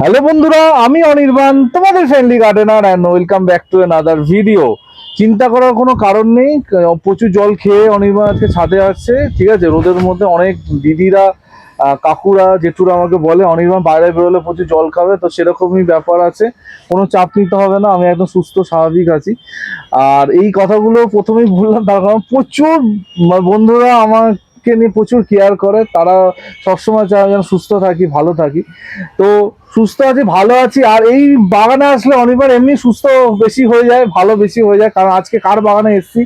Hello বন্ধুরা, আমি অনির্বাণ, তোমাদের friendly gardener and welcome back to other video চিন্তা করার কোনো কারণ নেই প্রচুর জল খেয়ে অনির্বাণ আজকে ছাদে আসছে, ঠিক আছে? রোদের মধ্যে অনেক দিদিরা কাকুরা, জেঠুরা আমাকে বলে, অনির্বাণ, বাইরে বেরোলে প্রচুর জল খাবে। তো সেরকমই ব্যাপার আছে, কোনো চাপ নিতে হবে না, আমি একদম সুস্থ, স্বাভাবিক আছি। আর এই কথাগুলো প্রথমেই বললাম, তার কারণ প্রচুর বন্ধুরা আমাকে নিয়ে প্রচুর কেয়ার করে, তারা সবসময় চায় যেন সুস্থ থাকি, ভালো থাকি। তো সুস্থ আছি, ভালো আছি, আর এই বাগানে আসলে অনিবার এমনি সুস্থ বেশি হয়ে যায়, ভালো বেশি হয়ে যায়, কারণ আজকে কার বাগানে এসেছি?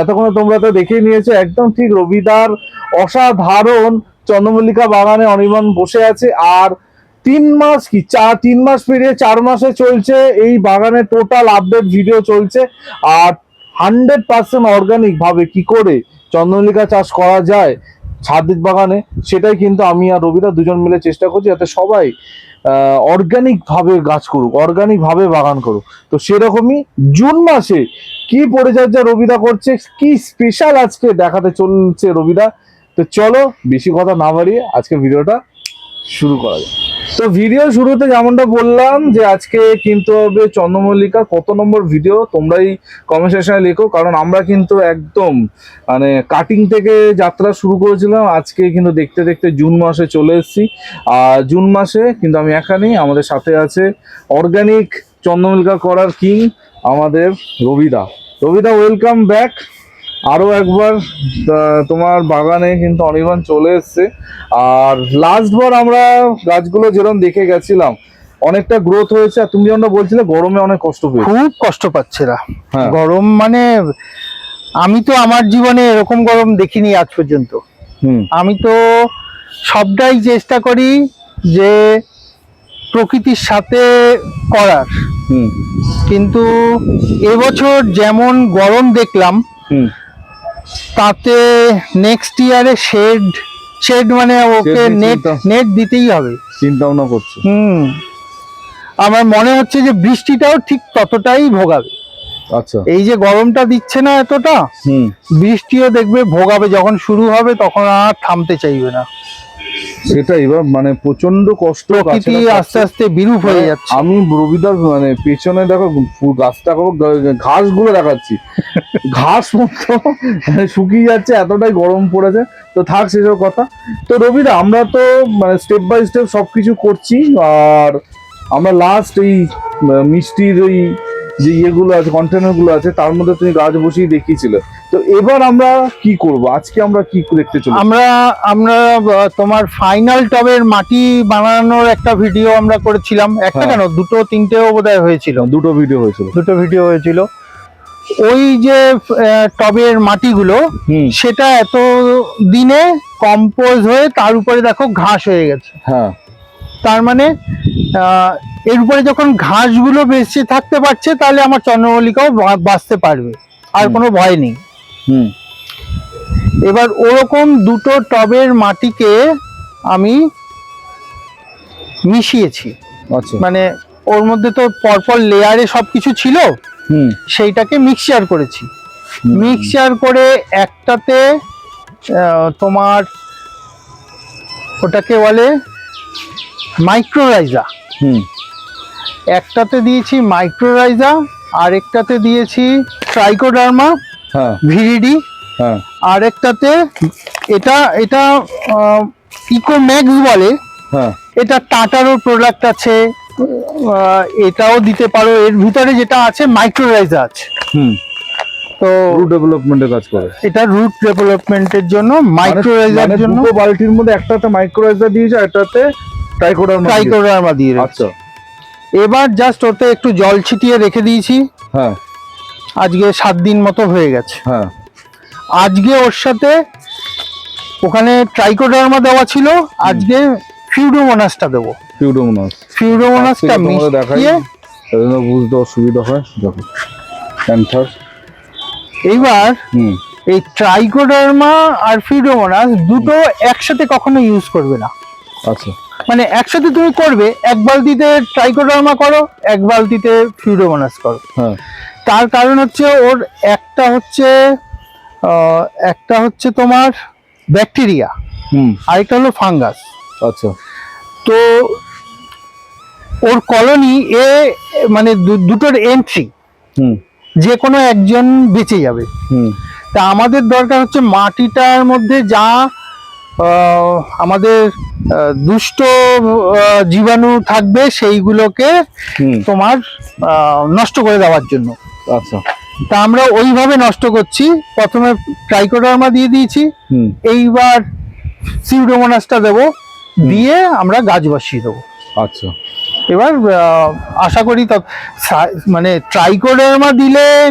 এতক্ষণে তোমরা তো দেখেই নিয়েছো, একদম ঠিক রবিদার অসাধারণ চন্দ্রমল্লিকা বাগানে অনির্বাণ বসে আছে, আর তিন মাস কি, চার, তিন মাস পেরিয়ে চার মাসে চলছে, এই বাগানে টোটাল আপডেট ভিডিও চলছে, আর হান্ড্রেড পার্সেন্ট অর্গানিক ভাবে কি করে চন্দ্রমল্লিকা চাষ করা যায় ছাদের বাগানে, সেটাই কিন্তু আমি আর রবিদা দুজন মিলে চেষ্টা করছি যাতে সবাই অর্গানিক ভাবে গাছ করুক অর্গানিক ভাবে বাগান করুক। তো সেরকমই জুন মাসে কি পরিচর্যা রবিদা করছে, কি স্পেশাল আজকে দেখাতে চলছে রবিদা? তো চলো, বেশি কথা না বাড়িয়ে আজকে ভিডিওটা শুরু করা যাক। তো ভিডিও শুরুতে যেমনটা বললাম যে আজকে কিনতে হবে চন্দ্রমল্লিকা, কত নম্বর ভিডিও তোমরাই কমেন্ট সেকশনে লেখো, কারণ আমরা কিন্তু একদম মানে কাটিং থেকে যাত্রা শুরু করেছিলাম। আজকে কিন্তু দেখতে দেখতে জুন মাসে চলে এসেছি। আর জুন মাসে কিন্তু আমি একা নেই, আমাদের সাথে আছে অর্গানিক চন্দ্রমল্লিকা করার কিং আমাদের রবিদা। রবিদা ওয়েলকাম ব্যাক আরও একবার তোমার বাগানে কিন্তু অনির্বাণ চলে এসছে। আর লাস্ট বার আমরা গাছগুলো যেরকম দেখে গেছিলাম অনেকটা গ্রোথ হয়েছে। আর তুমি যেমন বলছিলে গরমে অনেক কষ্ট পেয়েছ। খুব কষ্ট পাচ্ছে না হ্যাঁ। গরম মানে আমি তো আমার জীবনে এরকম গরম দেখিনি আজ পর্যন্ত। হুম। আমি তো সবটাই চেষ্টা করি যে প্রকৃতির সাথে করার। কিন্তু এবছর যেমন গরম দেখলাম হুম। তাতে নেক্সট ইয়ারে শেড শেড মানে ওকে নেট নেট দিতেই হবে। চিন্তা ভাবনা করছে। হুম। আমার মনে হচ্ছে যে বৃষ্টিটাও ঠিক ততটাই ভোগাবে। আচ্ছা। এই যে গরমটা দিচ্ছে না এতটা হুম। বৃষ্টিও দেখবে ভোগাবে যখন শুরু হবে তখন আর থামতে চাইবে না। সেটাই এবার মানে প্রচণ্ড কষ্ট প্রকৃতি আস্তে আস্তে বিরূপ হয়ে মানে যাচ্ছে। আমি রবিদার মানে পেছনে দেখো গাছটা ঘাসগুলো দেখাচ্ছি। ঘাস মতো শুকিয়ে যাচ্ছে এতটাই গরম পড়েছে। তো থাক সেসব কথা। তো রবিদা আমরা তো মানে স্টেপ বাই স্টেপ সবকিছু করছি আর আমরা লাস্ট এই মিষ্টির ওই যে ইয়েগুলো আছে কন্টেনারগুলো আছে তার মধ্যে তুমি গাছ বসিয়ে দেখিয়েছিলে। এবার আমরা কি করব? আজকে আমরা কি দেখতে চলি আমরা আমরা তোমার ফাইনাল টবের মাটি বানানোর একটা ভিডিও আমরা করেছিলাম। একটা হ্যাঁ। কেন? দুটো তিনটেও বোধহয় হয়েছিল। দুটো ভিডিও হয়েছিল। দুটো ভিডিও হয়েছিল। ওই যে টবের মাটিগুলো সেটা এত দিনে কম্পোজ হয়ে তার উপরে দেখো ঘাস হয়ে গেছে। হ্যাঁ। তার মানে এর উপরে যখন ঘাসগুলো বেঁচে থাকতে পারছে তাহলে আমার চন্দ্রমল্লিকাও বাঁচতে পারবে। আর কোনো ভয় নেই। হুম। এবার ওরকম দুটো টবের মাটিকে আমি মিশিয়েছি। আচ্ছা। মানে ওর মধ্যে তো পরপর লেয়ারে সবকিছু ছিল হুম। সেইটাকে মিক্সচার করেছি। মিক্সচার করে একটাতে তোমার ওটাকে বলে মাইক্রোরাইজা হুম। একটাতে দিয়েছি মাইক্রোরাইজা আর একটাতে দিয়েছি ট্রাইকোডার্মা হ্যাঁ। ভিরিডি হ্যাঁ। আর একটাতে এটা এটা ইকোম্যাক্স বলে। হ্যাঁ। এটা টাটারও প্রোডাক্ট আছে। এটাও দিতে পারো। এর ভিতরে যেটা আছে মাইক্রোরাইজার আছে। হুম। তো রুট ডেভেলপমেন্টের কাজ করে। এটা রুট ডেভেলপমেন্টের জন্য মাইক্রোরাইজার মানে জন্য। দুটো বালতির মধ্যে একটাতে মাইক্রোরাইজার দিয়েছে একটাতে ট্রাইকোডার্মা। ট্রাইকোডার্মা দিয়ে। আচ্ছা। এবার জাস্ট ওতে একটু জল ছিটিয়ে রেখে দিয়েছি। হ্যাঁ। আজকে সাত দিন মতো হয়ে গেছে। হ্যাঁ। আজকে ওর সাথে ওখানে ট্রাইকোডার্মা দেওয়া ছিল আজকে ফিউডোমোনাসটা দেবো। পিউডোমোনাস ফিউডোমোনাসটা মিশিয়ে বুঝতে অসুবিধা হয়। দেখো ক্যান্থার এইবার হুম। এই ট্রাইকোডার্মা আর ফিউডোমোনাস দুটো একসাথে কখনো ইউজ করবে না। আচ্ছা। মানে একসাথে তুমি করবে এক বালতিতে ট্রাইকোডার্মা করো এক বালতিতে ফিউডোমোনাস করো। হ্যাঁ। তার কারণ হচ্ছে ওর একটা হচ্ছে একটা হচ্ছে তোমার ব্যাকটেরিয়া আরেকটা হলো ফাঙ্গাস। আচ্ছা। তো ওর কলোনি এ মানে দুটোর এন্ট্রি হুম। যে কোনো একজন বেঁচে যাবে। হুম। তা আমাদের দরকার হচ্ছে মাটিটার মধ্যে যা আমাদের দুষ্ট জীবাণু থাকবে সেইগুলোকে তোমার নষ্ট করে দেওয়ার জন্য। আচ্ছা। তা আমরা ওইভাবে নষ্ট করছি। প্রথমে ট্রাইকোডার্মা দিয়ে দিয়েছি। এইবার সিউডোমোনাসটা দেবো। দিয়ে আমরা গাছ বসিয়ে দেবো। আচ্ছা। এবার আশা করি মানে ট্রাইকোডার্মা দিলে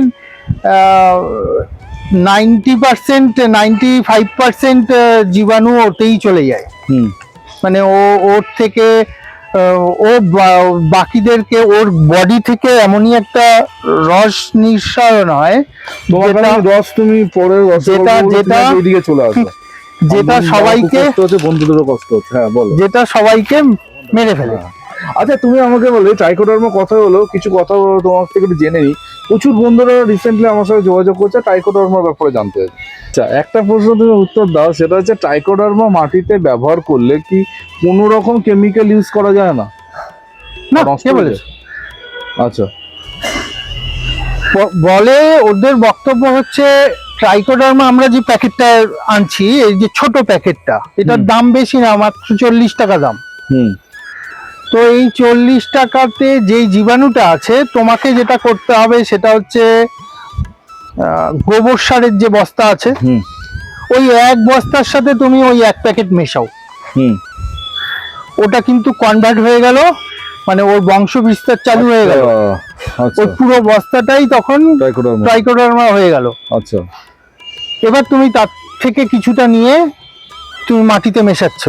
ninety percent ninety five percent জীবাণু ওতেই চলে যায়। হুম। মানে ও ওর থেকে ও বাকিদেরকে ওর বডি থেকে এমনই একটা রস নিঃসরণ হয় যেটা- রস তুমি পরে যেটা- যেটা- এদিকে চলে আসো যেটা সবাইকে বন্ধুদেরও কষ্ট হচ্ছে হ্যাঁ বলো। যেটা সবাইকে মেরে ফেলে। আচ্ছা তুমি আমাকে বলে ট্রাইকোডার্মা কথা হলো কিছু কথা তোমার থেকে একটু জেনে নিই। প্রচুর বন্ধুরা রিসেন্টলি আমার সাথে যোগাযোগ করছে ট্রাইকোডার্মার ব্যাপারে জানতে। আচ্ছা একটা প্রশ্ন তুমি উত্তর দাও সেটা হচ্ছে ট্রাইকোডার্মা মাটিতে ব্যবহার করলে কি কোনো রকম কেমিক্যাল ইউজ করা যায় না? না কে বলেছে? আচ্ছা। বলে ওদের বক্তব্য হচ্ছে ট্রাইকোডার্মা আমরা যে প্যাকেটটা আনছি এই যে ছোট প্যাকেটটা এটার দাম বেশি না মাত্র চল্লিশ টাকা দাম। হুম। তো এই চল্লিশ টাকাতে যেই জীবাণুটা আছে তোমাকে যেটা করতে হবে সেটা হচ্ছে গোবর সারের যে বস্তা আছে ওই এক বস্তার সাথে তুমি ওই এক প্যাকেট মেশাও। ওটা কিন্তু কনভার্ট হয়ে গেল মানে ওর বংশ বিস্তার চালু হয়ে গেল। আচ্ছা ওই পুরো বস্তাটাই তখন ট্রাইকোডার্মা হয়ে গেল। আচ্ছা। এবার তুমি তার থেকে কিছুটা নিয়ে তুমি মাটিতে মেশাচ্ছ।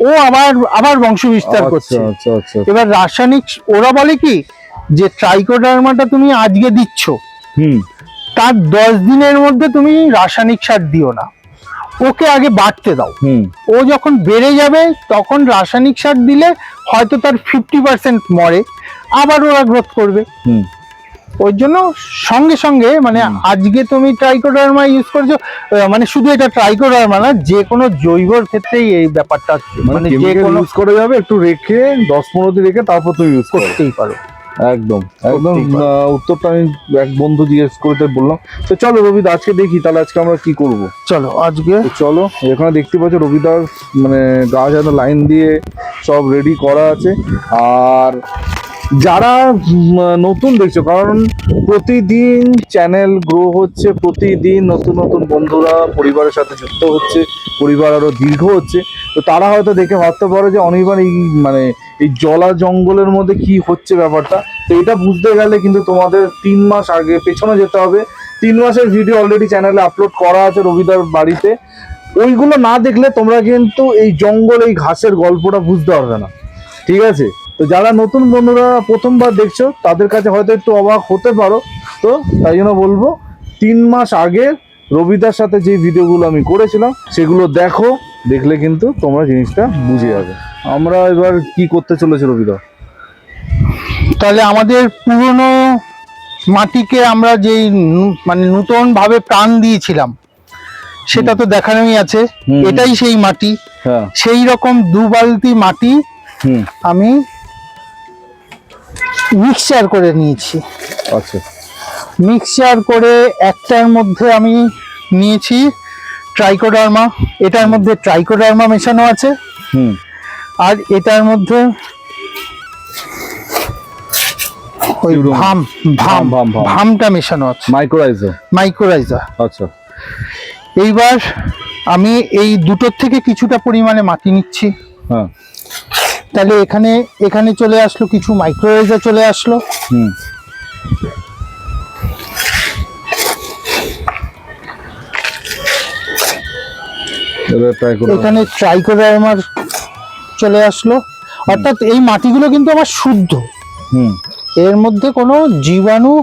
ও আবার আবার বংশ বিস্তার করছে। আচ্ছা আচ্ছা। আচ্ছা এবার রাসায়নিক ওরা বলে কি যে ট্রাইকোডার্মাটা তুমি আজকে দিচ্ছ। হুম। তার দশ দিনের মধ্যে তুমি রাসায়নিক সার দিও না। ওকে আগে বাড়তে দাও। হুম। ও যখন বেড়ে যাবে তখন রাসায়নিক সার দিলে হয়তো তার ফিফটি পার্সেন্ট মরে। আবার ওরা গ্রোথ করবে। হুম। ওই জন্য সঙ্গে সঙ্গে মানে আজকে তুমি ট্রাইকোডার্মা ইউজ করছ মানে শুধু এটা ট্রাইকোডার্মা না যে কোনো জৈবর ক্ষেত্রেই এই ব্যাপারটা। মানে মানে যে কোনো ইউজ করা যাবে একটু রেখে দশ পনেরো দিন রেখে তারপর তুমি ইউজ করতেই পারো। একদম একদম উত্তরটা আমি এক বন্ধু জিজ্ঞেস করতে বললাম। তো চলো রবিদা আজকে দেখি তাহলে আজকে আমরা কি করব? চলো আজকে চলো এখানে দেখতে পাচ্ছ রবিদার মানে গাছ লাইন দিয়ে সব রেডি করা আছে। আর যারা নতুন দেখছ, কারণ প্রতিদিন চ্যানেল গ্রো হচ্ছে, প্রতিদিন নতুন নতুন বন্ধুরা পরিবারের সাথে যুক্ত হচ্ছে, পরিবার আরও দীর্ঘ হচ্ছে, তো তারা হয়তো দেখে ভাবতে পারে যে অনির্বাণ এই মানে এই জলা জঙ্গলের মধ্যে কি হচ্ছে ব্যাপারটা। তো এটা বুঝতে গেলে কিন্তু তোমাদের তিন মাস আগে পেছনে যেতে হবে। তিন মাসের ভিডিও অলরেডি চ্যানেলে আপলোড করা আছে রবিদার বাড়িতে। ওইগুলো না দেখলে তোমরা কিন্তু এই জঙ্গল, এই ঘাসের গল্পটা বুঝতে পারবে না। ঠিক আছে? তো যারা নতুন বন্ধুরা প্রথমবার দেখছ তাদের কাছে হয়তো একটু অবাক হতে পারো। তো তাই জন্য বলব তিন মাস আগে রবিদার সাথে যে ভিডিওগুলো আমি করেছিলাম সেগুলো দেখো দেখলে কিন্তু তোমরা জিনিসটা বুঝে যাবে। আমরা এবার কি করতে চলেছি রবিদা? তাহলে আমাদের পুরনো মাটিকে আমরা যেই মানে নতুন ভাবে প্রাণ দিয়েছিলাম সেটা তো দেখানোই আছে। এটাই সেই মাটি। হ্যাঁ। সেই রকম দু বালতি মাটি আমি মিক্সচার করে নিয়েছি। আচ্ছা। মিক্সচার করে একটার মধ্যে আমি নিয়েছি ট্রাইকোডার্মা এটার মধ্যে ট্রাইকোডার্মা মেশানো আছে। হুম। আর এটার মধ্যে ওই। ভাম ভাম। ভামটা মেশানো আছে। মাইক্রোরাইজার মাইক্রোরাইজা আচ্ছা। এইবার আমি এই দুটোর থেকে কিছুটা পরিমাণে মাটি নিচ্ছি। হ্যাঁ। তাহলে এখানে এখানে চলে আসলো কিছু মাইক্রোরাইজা চলে আসলো। হুম। এবার ট্রাই করো। এখানে ট্রাইকোডার্মার চলে আসলো। অর্থাৎ এই মাটিগুলো কিন্তু আমার শুদ্ধ। হুম। এর মধ্যে কোনো জীবাণু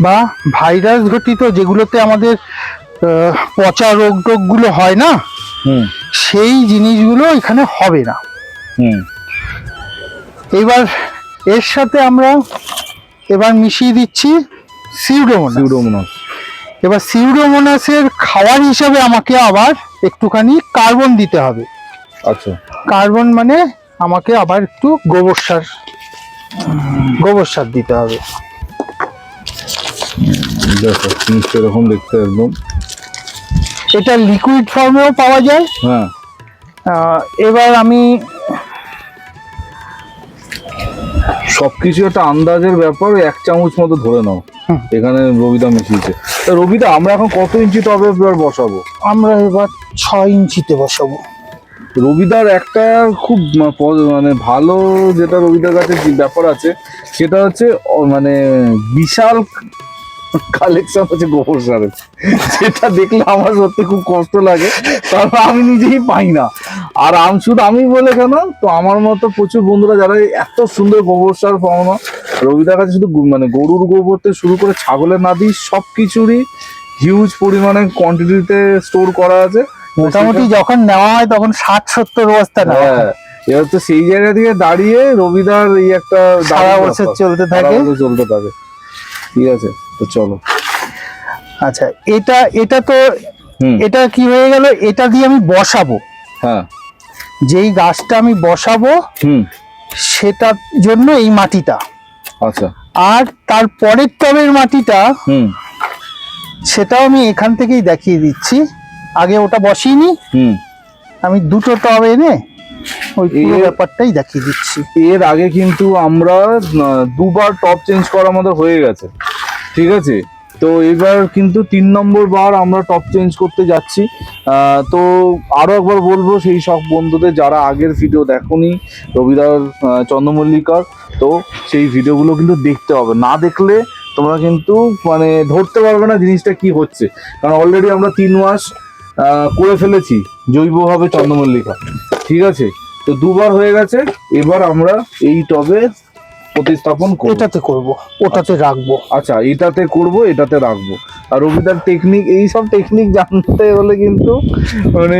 বা ভাইরাস ঘটিত যেগুলোতে আমাদের পচা রোগ টোগগুলো হয় না হুম। সেই জিনিসগুলো এখানে হবে না। হুম। এবার এর সাথে আমরা এবার মিশিয়ে দিচ্ছি সিউডোমোনাস। সিউডোমোনাস। এবার সিউডোমোনাসের খাবার হিসাবে আমাকে আবার একটুখানি কার্বন দিতে হবে। আচ্ছা। কার্বন মানে আমাকে আবার একটু গোবর সার গোবর সার দিতে হবে। দেখো জিনিসটা এরকম দেখতে একদম। এটা লিকুইড ফর্মেও পাওয়া যায়। হ্যাঁ। এবার আমি সবকিছু একটা আন্দাজের ব্যাপার ওই এক চামচ মতো ধরে নাও। এখানে রবিদা মিশিয়েছে। তা রবিদা আমরা এখন কত ইঞ্চি টবে এবার বসাবো? আমরা এবার ছয় ইঞ্চিতে বসাবো। রবিদার একটা খুব মানে ভালো যেটা রবিদার কাছে ব্যাপার আছে সেটা হচ্ছে মানে বিশাল কালেকশন আছে গোবর সারের। সেটা দেখলে আমার সত্যি খুব কষ্ট লাগে কারণ আমি নিজেই পাই না। আর আমি শুধু আমি বলে কেন? তো আমার মতো প্রচুর বন্ধুরা যারা এত সুন্দর গোবর সার পাওনা রবিদার কাছে শুধু মানে গরুর গোবর থেকে শুরু করে ছাগলের নাদি সব কিছুরই হিউজ পরিমাণে কোয়ান্টিটিতে স্টোর করা আছে। মোটামুটি যখন নেওয়া হয় তখন ষাট সত্তর বস্তা না হ্যাঁ। এবার তো সেই জায়গা থেকে দাঁড়িয়ে রবিদার এই একটা সারা বছর চলতে থাকে? চলতে থাকে। ঠিক আছে তো চলো। আচ্ছা এটা এটা তো এটা কি হয়ে গেল? এটা দিয়ে আমি বসাবো। হ্যাঁ। যেই গাছটা আমি বসাবো হুম। সেটার জন্য এই মাটিটা। আচ্ছা। আর তার পরের টবের মাটিটা হুম। সেটাও আমি এখান থেকেই দেখিয়ে দিচ্ছি। আগে ওটা বসিনি। হুম। আমি দুটো টব এনে ওই পুরো ব্যাপারটাই দেখিয়ে দিচ্ছি। এর আগে কিন্তু আমরা দুবার টপ চেঞ্জ করা আমাদের হয়ে গেছে। ঠিক আছে? তো এবার কিন্তু তিন নম্বর বার আমরা টপ চেঞ্জ করতে যাচ্ছি। তো আরও একবার বলব, সেই সব বন্ধুদের যারা আগের ভিডিও দেখোনি, রবিদার চন্দ্রমল্লিকার, তো সেই ভিডিওগুলো কিন্তু দেখতে হবে। না দেখলে তোমরা কিন্তু মানে ধরতে পারবে না জিনিসটা কি হচ্ছে। কারণ অলরেডি আমরা তিন মাস করে ফেলেছি জৈবভাবে চন্দ্রমল্লিকা। ঠিক আছে? তো দুবার হয়ে গেছে, এবার আমরা এই টবে প্রতিস্থাপন করব। এটাতে করব ওটাতে রাখব। আচ্ছা এটাতে করব এটাতে রাখব। আর রবিদার টেকনিক এই সব টেকনিক জানতে হলে কিন্তু মানে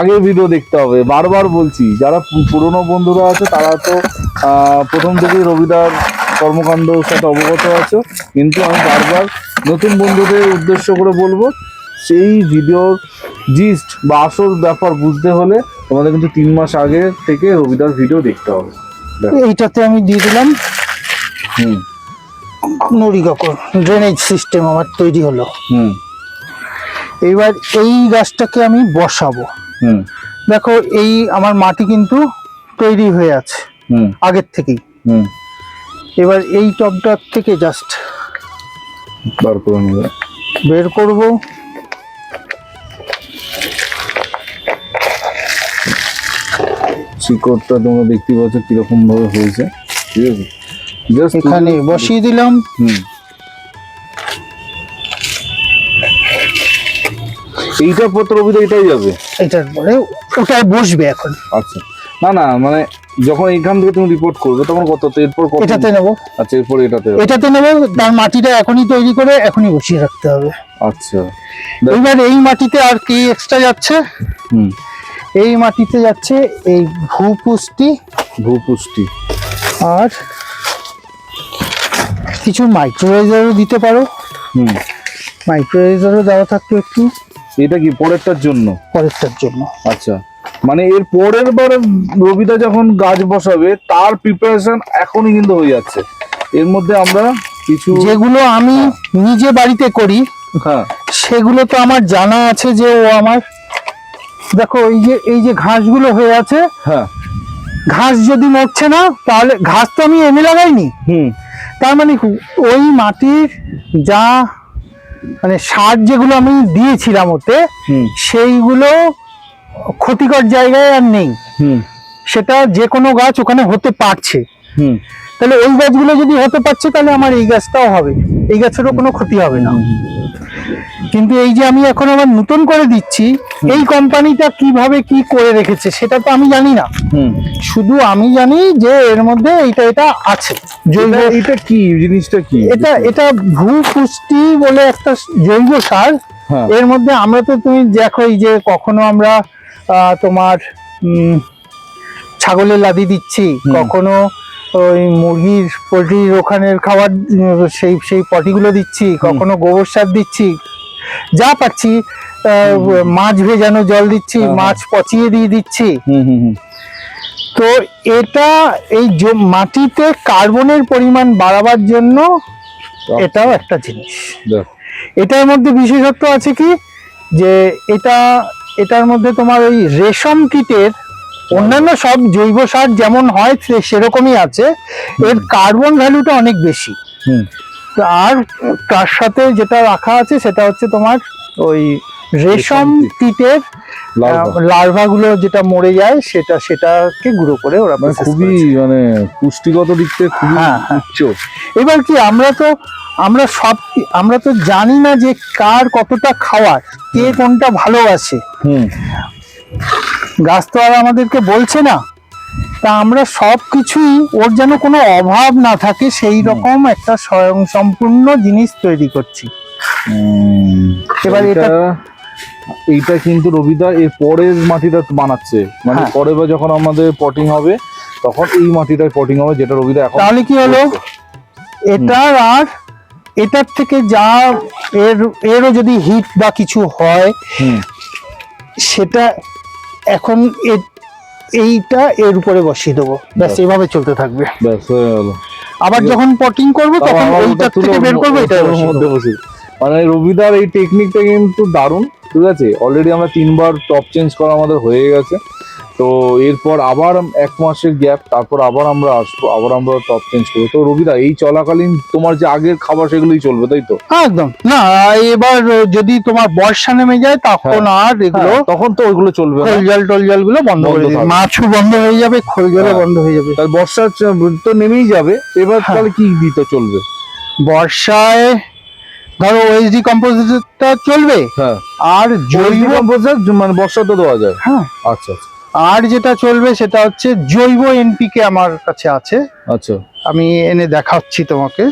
আগে ভিডিও দেখতে হবে। বারবার বলছি যারা পুরনো বন্ধুরা আছে তারা তো প্রথম থেকেই রবিদার কর্মকাণ্ডর সাথে অবগত আছো। কিন্তু আমি বারবার নতুন বন্ধুদের উদ্দেশ্য করে বলব সেই ভিডিওর জিস্ট বা আসল ব্যাপার বুঝতে হলে তোমাদের কিন্তু তিন মাস আগে থেকে রবিদার ভিডিও দেখতে হবে। এইটাতে আমি দিয়ে দিলাম। হুম। নড়ি কাকর ড্রেনেজ সিস্টেম আমার তৈরি হলো। হুম। এইবার এই গাছটাকে আমি বসাবো। হুম। দেখো এই আমার মাটি কিন্তু তৈরি হয়ে আছে হুম। আগের থেকেই। হুম। এবার এই টবটার থেকে জাস্ট বার করে বের করব। শিকড়টা তোমরা দেখতে পাচ্ছ কীরকম ভাবে হয়েছে। ঠিক আছে? জাস্ট এখানে বসিয়ে দিলাম। হুম। এইটা পত্র অভিযোগ এটাই যাবে? এটার পরে ওটায় বসবে এখন। আচ্ছা। না না মানে যখন এইখান থেকে তুমি রিপোর্ট করবে তখন কত? এরপর কত? এটাতে নেব। আচ্ছা এরপর এটাতে এটাতে নেব তার মাটিটা এখনই তৈরি করে এখনই বসিয়ে রাখতে হবে। আচ্ছা। এবার এই মাটিতে আর কি এক্সট্রা যাচ্ছে? হুম। এই মাটিতে যাচ্ছে এই ভূপুষ্টি। ভূপুষ্টি। আর কিছু মাইক্রোরাইজারও দিতে পারো। হুম। মাইক্রোরাইজারও দেওয়া থাকতো একটু। এটা কি পরেরটার জন্য? পরেরটার জন্য। আচ্ছা। মানে এর পরের বারে রবিদা যখন গাছ বসাবে তার প্রিপারেশন এখনই কিন্তু হয়ে যাচ্ছে। এর মধ্যে আমরা কিছু যেগুলো আমি নিজে বাড়িতে করি হ্যাঁ। সেগুলো তো আমার জানা আছে যে ও আমার দেখো এই যে এই যে ঘাসগুলো হয়ে আছে হ্যাঁ। ঘাস যদি মরছে না তাহলে ঘাস তো আমি এনে লাগাইনি। হুম। তার মানে ওই মাটির যা মানে সার যেগুলো আমি দিয়েছিলাম ওতে হুম। সেইগুলো ক্ষতিকর জায়গায় আর নেই। হুম। সেটা যে কোনো গাছ ওখানে হতে পারছে। হুম। তাহলে ওই গাছগুলো যদি হতে পারছে তাহলে আমার এই গাছটাও হবে। এই গাছেরও কোনো ক্ষতি হবে না। কিন্তু এই যে আমি এখন আমার নতুন করে দিচ্ছি এই কোম্পানিটা কীভাবে কি করে রেখেছে সেটা তো আমি জানি না। শুধু আমি জানি যে এর মধ্যে এটা এটা আছে। জৈব এটা কি? জিনিসটা কি? এটা এটা ভূপুষ্টি বলে একটা জৈব সার। হ্যাঁ। এর মধ্যে আমরা তো তুমি দেখো এই যে কখনো আমরা আহ, তোমার উম, ছাগলের লাদি দিচ্ছি। কখনো ওই মুরগির পোলট্রির ওখানের খাবার সেই সেই পটিগুলো দিচ্ছি কখনো গোবর সার দিচ্ছি যা পাচ্ছি মাছ ভেজানো জল দিচ্ছি। মাছ পচিয়ে দিয়ে দিচ্ছি। তো এটা এই মাটিতে কার্বনের পরিমাণ বাড়াবার জন্য এটাও একটা জিনিস। এটার মধ্যে বিশেষত্ব আছে কি? যে এটা এটার মধ্যে তোমার ওই রেশম কীটের অন্যান্য সব জৈব সার যেমন হয় সেরকমই আছে। এর কার্বন ভ্যালুটা অনেক বেশি। হুম। তো আর তার সাথে যেটা রাখা আছে সেটা হচ্ছে তোমার ওই রেশম কীটের লার্ভা। লার্ভা। গুলো যেটা মরে যায় সেটা সেটাকে গুঁড়ো করে ওরা মানে খুবই মানে পুষ্টিগত দিক থেকে খুবই হ্যাঁ, হ্যাঁ। উচ্চ। এবার কি আমরা তো আমরা সব আমরা তো জানি না যে কার কতটা খাওয়ার কে কোনটা ভালোবাসে হুম। গাছ তো আর আমাদেরকে বলছে না। তা আমরা সব কিছুই ওর যেন কোনো অভাব না থাকে সেই রকম একটা স্বয়ং সম্পূর্ণ জিনিস তৈরি করছি। এবার এটা- এইটা কিন্তু রবিদা এর পরের মাটিটা বানাচ্ছে। মানে হ্যাঁ। পরে বা যখন আমাদের পটিং হবে তখন এই মাটিটায় পটিং হবে যেটা রবিদা এখন তাহলে কি হলো। এটার আর এটার থেকে যা এর এরও যদি হিট বা কিছু হয় সেটা এখন এইটা এর উপরে বসিয়ে দেবো। ব্যাস এইভাবে চলতে থাকবে। আবার যখন পটিং করব তখন ওইটা ওইটার থেকে বের করব এটা মানে রবিদার এই টেকনিকটা কিন্তু দারুণ ঠিক আছে? অলরেডি আমরা তিনবার টপ চেঞ্জ করা আমাদের হয়ে গেছে। তো এরপর আবার এক মাসের গ্যাপ তারপর আবার আমরা আসব আবার আমরা টপ চেঞ্জ করব তো রবিদা এই চলাকালীন তোমার যে আগের খাবার সেগুলোই চলবে তাই তো? একদম। না এবার যদি তোমার বর্ষা নেমে যায় তখন আর এগুলো হ্যাঁ, তখন তো ওইগুলো চলবে না। খোল জল টোল জলগুলো বন্ধ করে দিবে। মাছও বন্ধ হয়ে যাবে খোল জলও হ্যাঁ। বন্ধ হয়ে যাবে। তাহলে বর্ষা তো নেমেই যাবে। এবার হ্যাঁ। তাহলে কি দিতে চলবে? বর্ষায় ধরো ওএসডি কম্পোজিটটা চলবে? হ্যাঁ। আর জৈব জৈব মানে বর্ষা তো দেওয়া যায়। হ্যাঁ। আচ্ছা আচ্ছা। আর যেটা চলবে সেটা হচ্ছে জৈব এনপিকে আমার কাছে আছে। আচ্ছা। আমি এনে দেখাচ্ছি তোমাকে।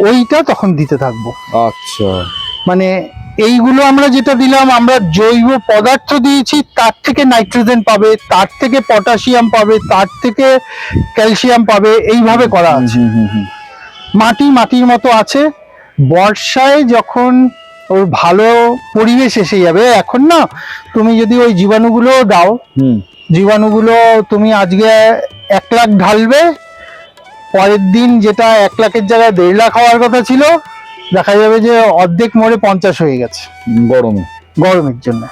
ওইটা তখন দিতে থাকব। আচ্ছা। মানে এইগুলো আমরা যেটা দিলাম আমরা জৈব পদার্থ দিয়েছি তার থেকে নাইট্রোজেন পাবে তার থেকে পটাশিয়াম পাবে তার থেকে ক্যালসিয়াম পাবে এইভাবে করা আছে। হুম হুম হুম। মাটি মাটির মতো আছে। বর্ষায় যখন ওর ভালো পরিবেশ এসে যাবে। এখন না তুমি যদি ওই জীবাণুগুলো দাও হুম। জীবাণুগুলো তুমি আজকে এক লাখ ঢালবে পরের দিন যেটা এক লাখের জায়গায় দেড় লাখ হওয়ার কথা ছিল দেখা যাবে যে অর্ধেক মরে পঞ্চাশ হয়ে গেছে। গরমে। গরমের জন্য।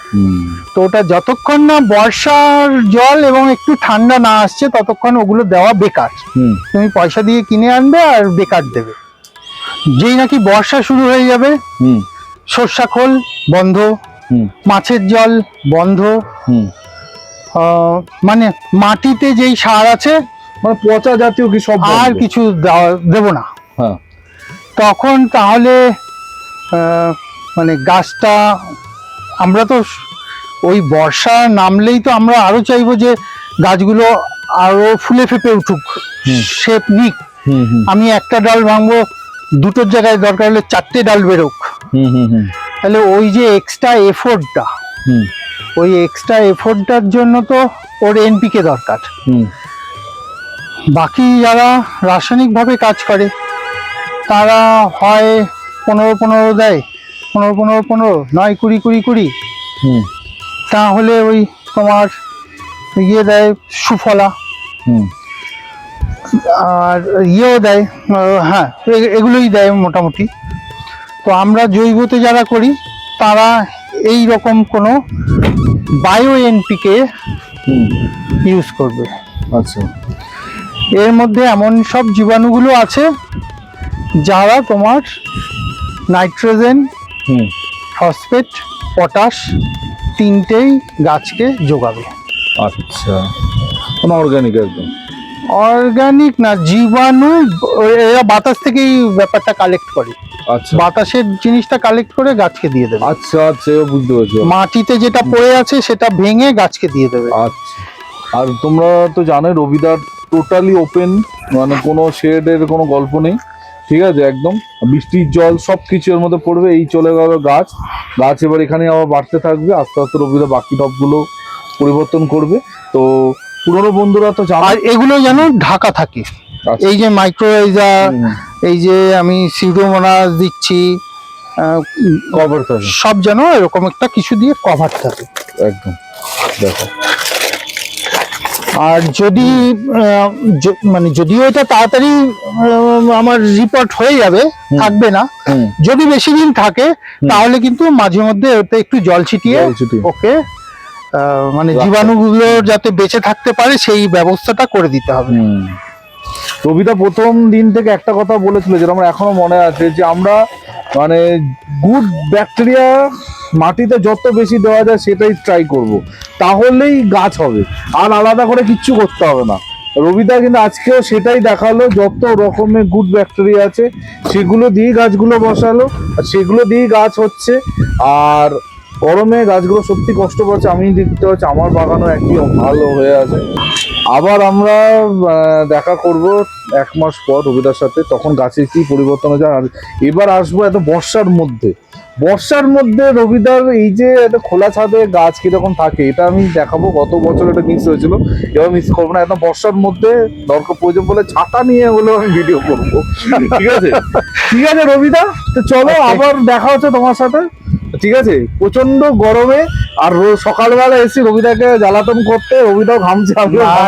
তো ওটা যতক্ষণ না বর্ষার জল এবং একটু ঠান্ডা না আসছে ততক্ষণ ওগুলো দেওয়া বেকার। তুমি পয়সা দিয়ে কিনে আনবে আর বেকার দেবে। যেই নাকি বর্ষা শুরু হয়ে যাবে হুম সর্ষা খোল বন্ধ হুম। মাছের জল বন্ধ। হুম। মানে মাটিতে যেই সার আছে মানে পচা জাতীয় কি সব আর কিছু দেবো না। হ্যাঁ। তখন তাহলে মানে গাছটা আমরা তো ওই বর্ষা নামলেই তো আমরা আরও চাইব যে গাছগুলো আরও ফুলে ফেপে উঠুক। শেপ নিক। আমি একটা ডাল ভাঙবো দুটোর জায়গায় দরকার হলে চারটে ডাল বেরোক। তাহলে ওই যে এক্সট্রা এফোর্টটা হুম। ওই এক্সট্রা এফোর্টটার জন্য তো ওর এনপিকে দরকার। হুম। বাকি যারা রাসায়নিকভাবে কাজ করে তারা হয় পনেরো পনেরো দেয় পনেরো পনেরো পনেরো নয় কুড়ি কুড়ি কুড়ি। হুম। তাহলে ওই তোমার ইয়ে দেয় সুফলা। হুম। আর ইয়েও দেয় হ্যাঁ এগুলোই দেয় মোটামুটি। তো আমরা জৈবতে যারা করি তারা এই রকম কোনো বায়ো এনপিকে ইউজ করবে। আচ্ছা। এর মধ্যে এমন সব জীবাণুগুলো আছে যারা তোমার নাইট্রোজেন ফসফেট পটাশ তিনটেই গাছকে যোগাবে। আচ্ছা। কোনো অর্গানিক একদম? অর্গানিক না জীবাণু এরা বাতাস থেকেই ব্যাপারটা কালেক্ট করে। বাতাসের জিনিসটা কালেক্ট করে গাছকে দিয়ে দেবে। আচ্ছা আচ্ছা বুঝতে পারছি। মাটিতে যেটা পড়ে আছে সেটা ভেঙে গাছকে দিয়ে দেবে। আচ্ছা। আর তোমরা তো জানো রবিদার টোটালি ওপেন মানে কোনো শেডের কোনো গল্প নেই। ঠিক আছে একদম। বৃষ্টির জল সব কিছু এর মধ্যে পড়বে এই চলে গেল গাছ। গাছ এবার এখানে আবার বাড়তে থাকবে আস্তে আস্তে রবিদা বাকি টপগুলো পরিবর্তন করবে। তো পুরনো বন্ধুরা তো জানো আর এগুলো যেন ঢাকা থাকে। আচ্ছা। এই যে মাইক্রোরাইজার এই যে আমি সিউডোমোনাস দিচ্ছি কভার থাকে সব যেন এরকম একটা কিছু দিয়ে কভার থাকে। একদম দেখো। আর যদি মানে যদিও এটা তাড়াতাড়ি আমার রিপোর্ট হয়ে যাবে থাকবে না। যদি বেশি দিন থাকে তাহলে কিন্তু মাঝে মধ্যে ওতে একটু জল ছিটিয়ে। ওকে মানে জীবাণুগুলো যাতে বেঁচে থাকতে পারে সেই ব্যবস্থাটা করে দিতে হবে। রবিদা প্রথম দিন থেকে একটা কথা বলেছিল যেটা আমার এখনও মনে আছে যে আমরা মানে গুড ব্যাকটেরিয়া মাটিতে যত বেশি দেওয়া যায় সেটাই ট্রাই করব। তাহলেই গাছ হবে। আর আলাদা করে কিচ্ছু করতে হবে না। রবিদা কিন্তু আজকেও সেটাই দেখাল, যত রকমের গুড ব্যাকটেরিয়া আছে, সেগুলো দিয়েই গাছগুলো বসালো। আর সেগুলো দিয়েই গাছ হচ্ছে। আর গরমে গাছগুলো সত্যি কষ্ট পাচ্ছে আমি দেখতে পাচ্ছি আমার বাগানও একই ভালো হয়ে আছে। আবার আমরা দেখা করব এক মাস পর রবিদার সাথে তখন গাছের কি পরিবর্তন হয়েছে আর এবার আসব এত বর্ষার মধ্যে। বর্ষার মধ্যে রবিদার এই যে একটা খোলা ছাদে গাছ কীরকম থাকে এটা আমি দেখাবো গত বছর এটা মিস হয়েছিল এবার মিস করব না একদম বর্ষার মধ্যে দরকার প্রয়োজন বলে ছাতা নিয়ে হলেও আমি ভিডিও করব। ঠিক আছে? ঠিক আছে রবিদা? তো চলো আবার দেখা হচ্ছে তোমার সাথে। ঠিক আছে? প্রচণ্ড গরমে আর সকালবেলা এসে রবিদাকে জ্বালাতন করতে রবিদাও ঘামছে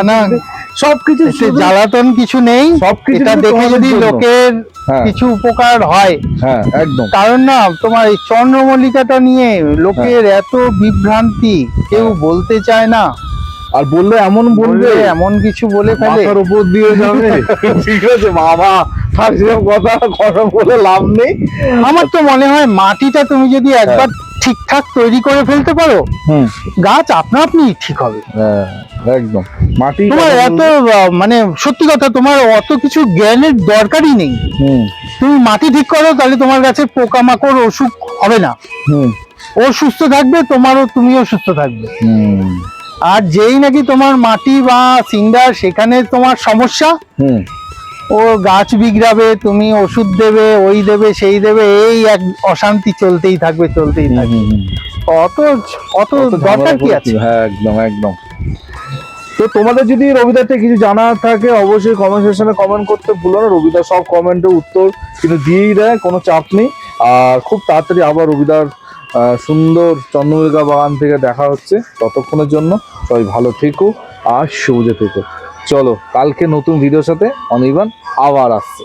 না। সবকিছু জ্বালাতন কিছু নেই। সবকিছু দেখে যদি লোকের হ্যাঁ। কিছু উপকার হয়। হ্যাঁ একদম। কারণ না তোমার এই চন্দ্রমল্লিকাটা নিয়ে লোকের এত বিভ্রান্তি কেউ হ্যাঁ। বলতে চায় না। আর বললে এমন বলবে? বলবে এমন কিছু বলে ফেলে। উপর দিয়ে যাবে। ঠিক আছে বাবা আর সেরকম কথা কথা বলে লাভ নেই। আমার তো মনে হয় মাটিটা তুমি যদি একবার ঠিকঠাক তৈরি করে ফেলতে পারো গাছ আপনা আপনি ঠিক হবে। হ্যাঁ একদম। মাটি তোমার এত মানে সত্যি কথা তোমার অত কিছু জ্ঞানের দরকারই নেই। তুমি মাটি ঠিক করো তাহলে তোমার গাছে পোকামাকড় অসুখ হবে না। হুম। ও সুস্থ থাকবে তোমারও তুমিও সুস্থ থাকবে। হুম। আর যেই নাকি তোমার মাটি বা সিন্ডার সেখানে তোমার সমস্যা হুম। ও গাছ বিগড়াবে তুমি ওষুধ দেবে ওই দেবে সেই দেবে এই এক অশান্তি চলতেই থাকবে চলতেই থাকবে। অত অত দরকার কি আছে? হ্যাঁ একদম একদম। তো তোমাদের যদি রবিদার থেকে কিছু জানার থাকে অবশ্যই কমেন্ট সেকশনে কমেন্ট করতে ভুলো না। রবিদা সব কমেন্টের উত্তর কিন্তু দিয়েই দেয় কোনো চাপ নেই। আর খুব তাড়াতাড়ি আবার রবিদার সুন্দর চন্দ্রমল্লিকা বাগান থেকে দেখা হচ্ছে ততক্ষণের জন্য। সবাই ভালো থেকো আর সবুজে থেকো। চলো কালকে নতুন ভিডিওর সাথে অনির্বাণ। আবার আসছে